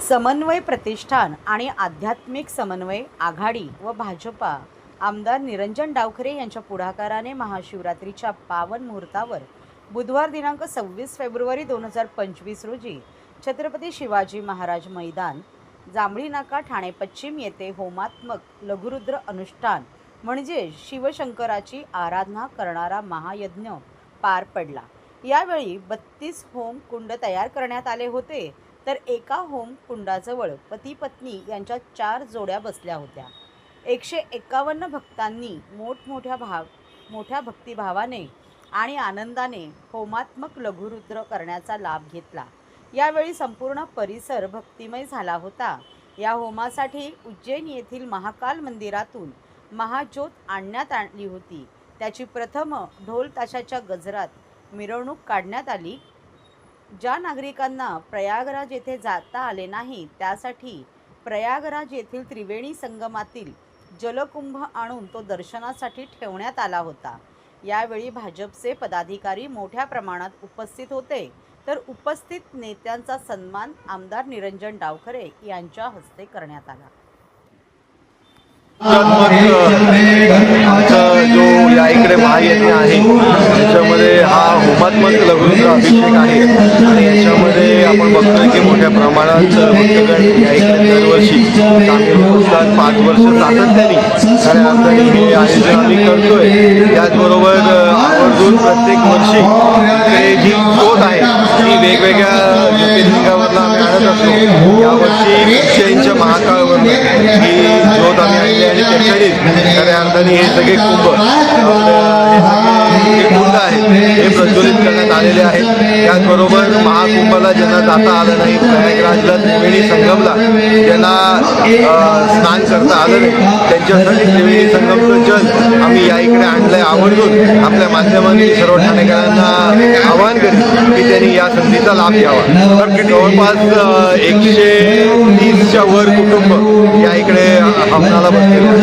समन्वय प्रतिष्ठान आणि आध्यात्मिक समन्वय आघाडी व भाजपा. आमदार निरंजन डावखरे यांच्या पुढाकाराने महाशिवरात्रीच्या पावन मुहूर्तावर बुधवार दिनांक सव्वीस फेब्रुवारी दोन हजार पंचवीस रोजी छत्रपती शिवाजी महाराज मैदान जांभळी नाका ठाणे पश्चिम येथे होमात्मक लघुरुद्र अनुष्ठान म्हणजे शिवशंकराची आराधना करणारा महायज्ञ पार पडला. यावेळी बत्तीस होम कुंड तयार करण्यात आले होते. तर एका होम कुंडाजवळ पती पत्नी यांच्या चार जोड्या बसल्या होत्या. एकशे एक्कावन्न भक्तांनी मोठमोठ्या भाव मोठ्या भक्तिभावाने आणि आनंदाने होमात्मक लघुरुद्र करण्याचा लाभ घेतला. यावेळी संपूर्ण परिसर भक्तिमय झाला होता. या होमासाठी उज्जैन येथील महाकाल मंदिरातून महाज्योत आणण्यात आली होती. त्याची प्रथम ढोल ताशाच्या गजरात मिरवणूक काढण्यात आली. ज्या नागरिकांना प्रयागराज येथे जाता आले नाही त्यासाठी प्रयागराज येथील त्रिवेणी संगमातील जलकुंभ आणून तो दर्शनासाठी ठेवण्यात आला होता. यावेळी भाजपचे पदाधिकारी मोठ्या प्रमाणात उपस्थित होते. तर उपस्थित नेत्यांचा सन्मान आमदार निरंजन डावखरे यांच्या हस्ते करण्यात आला. जो या इकडे महायज्ञ आहे त्याच्यामध्ये होमात्मक लघुरुद्र अभिषेक आहे. आणि याच्यामध्ये आपण बघतोय की मोठ्या प्रमाणात भक्तगण या इकडे दरवर्षी सामील होतात पाच वर्ष सातत्याने खऱ्या अर्थाने हे आयोजन आम्ही करतोय. त्याचबरोबर आवर्जून प्रत्येक वर्षी इकडे जी ज्योत आहे ती वेगवेगळ्या ज्योतिर्लिंगावरला आम्ही आणत असतो. यावर्षी उज्जैनच्या महाकाळवर ही ज्योत आम्ही आणली आणि त्याच्यानेच. खऱ्या अर्थाने हे सगळे कुंभ अं, हे सगळे कुंड आहेत हे प्रज्वलित करण्यात आलेले आहेत त्याचबरोबर महाकुंभला ज्यांना जाता आलं नाही प्रयागराजला त्रिवेणी संगमला ज्यांना स्नान करता आलं नाही त्यांच्यासाठी त्रिवेणी संगमचं जल आम्ही या इकडे आणलंय आवर्जून. आपल्या माध्यमांनी सर्व ठाणेकरांना आवाहन करेन की त्यांनी या संधीचा लाभ घ्यावा. तर जवळपास एकशे तीसच्या वर कुटुंब या इकडे हवनाला बसलेले